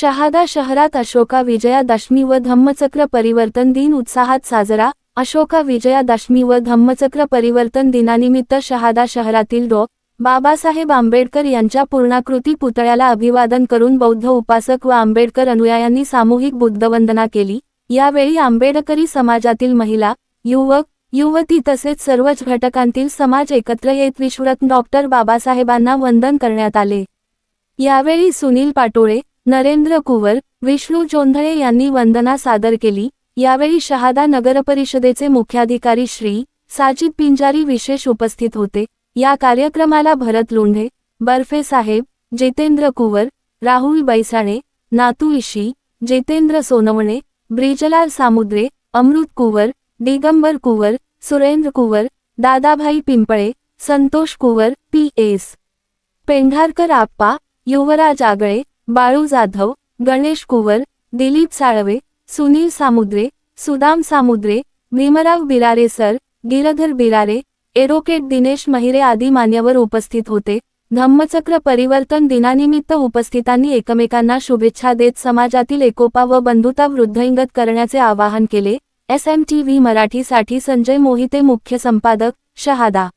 शहादा शहरात अशोका विजयादशमी व धम्मचक्र परिवर्तन दिन उत्साहात साजरा. अशोका विजयादशमी व धम्मचक्र परिवर्तन दिनानिमित्त शहादा शहरातील डॉ. बाबासाहेब आंबेडकर यांच्या पूर्णाकृती पुतळ्याला अभिवादन करून बौद्ध उपासक व आंबेडकर अनुयायांनी सामूहिक बुद्धवंदना केली. यावेळी आंबेडकरी समाजातील महिला युवक युवती तसेच सर्वच घटकांतील समाज एकत्र येत विश्वरत्न डॉक्टर बाबासाहेबांना वंदन करण्यात आले. यावेळी सुनील पाटोळे नरेंद्र कुवर विष्णू जोंधळे यांनी वंदना सादर केली. यावेळी शहादा नगरपरिषदेचे मुख्याधिकारी श्री साजिद पिंजारी विशेष उपस्थित होते. या कार्यक्रमाला भरत लोंढे बर्फे साहेब जितेंद्र कुवर राहुल बैसाणे नातू Ishi Jitendra Sonawane Brijlal Samudre Amrut Kuwar Digambar Kuwar Surendra Kuwar Dadabhai Pimple Santosh Kuwar P S Pendharkar Appa Yuvraj Agale Balu Jadhav Ganesh Kuwar Dilip Salve Sunil Samudre Sudam Samudre Bhimrao Birare sir Girdhar Birare एरोकेट Dinesh Mahire आदी मान्यवर उपस्थित होते. धम्मचक्र परिवर्तन दिनानिमित्त उपस्थितांनी एकमेकांना शुभेच्छा देत समाजातील एकोपा व बंधुता वृद्धिंगत करण्याचे आवाहन केले. एस एम टी व्ही मराठीसाठी संजय मोहिते मुख्य संपादक शहादा.